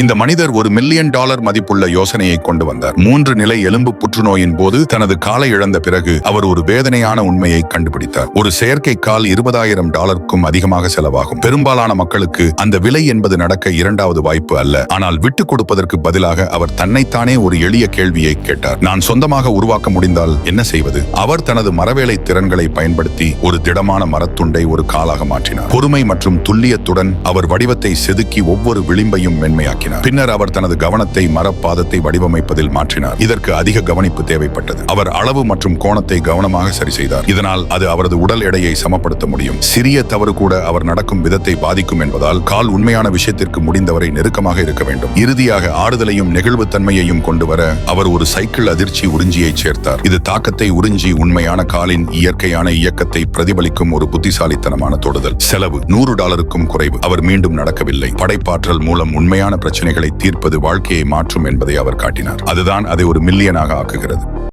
இந்த மனிதர் ஒரு மில்லியன் டாலர் மதிப்புள்ள யோசனையை கொண்டு வந்தார். மூன்று நிலை எலும்பு புற்றுநோயின் போது தனது காலை இழந்த பிறகு அவர் ஒரு வேதனையான உண்மையை கண்டுபிடித்தார். ஒரு செயற்கை கால் இருபதாயிரம் டாலருக்கும் அதிகமாக செலவாகும். பெரும்பாலான மக்களுக்கு அந்த விலை என்பது நடக்க இரண்டாவது வாய்ப்பு அல்ல. ஆனால் விட்டுக் கொடுப்பதற்கு பதிலாக அவர் தன்னைத்தானே ஒரு எளிய கேள்வியை கேட்டார். நான் சொந்தமாக உருவாக்க முடிந்தால் என்ன செய்வது? அவர் தனது மரவேலை திறன்களை பயன்படுத்தி ஒரு திடமான மரத்துண்டை ஒரு காலாக மாற்றினார். பொறுமை மற்றும் துல்லியத்துடன் அவர் வடிவத்தை செதுக்கி ஒவ்வொரு விளிம்பையும் மென்மையாக்கி உருவாக்கினார். பின்னர் அவர் தனது கவனத்தை மரப்பாதத்தை வடிவமைப்பதில் மாற்றினார். இதற்கு அதிக கவனிப்பு தேவைப்பட்டது. அவர் அளவு மற்றும் கோணத்தை கவனமாக சரி செய்தார். இதனால் அது அவரது உடல் எடையை சமப்படுத்த முடியும். சிறிய தவறு கூட அவர் நடக்கும் விதத்தை பாதிக்கும் என்பதால் கால் உண்மையான விஷயத்திற்கு முடிந்தவரை நெருக்கமாக இருக்க வேண்டும். இறுதியாக ஆறுதலையும் நெகிழ்வுத்தன்மையையும் கொண்டு வர அவர் ஒரு சைக்கிள் அதிர்ச்சி உறிஞ்சியை சேர்த்தார். இது தாக்கத்தை உறிஞ்சி உண்மையான காலின் இயற்கையான இயக்கத்தை பிரதிபலிக்கும் ஒரு புத்திசாலித்தனமான தொடுதல். செலவு நூறு டாலருக்கும் குறைவு. அவர் மீண்டும் நடக்கவில்லை. படைப்பாற்றல் மூலம் உண்மையான பிரச்சனைகளை தீர்ப்பது வாழ்க்கையை மாற்றும் என்பதை அவர் காட்டினார். அதுதான் அதை ஒரு மில்லியனாக ஆக்குகிறது.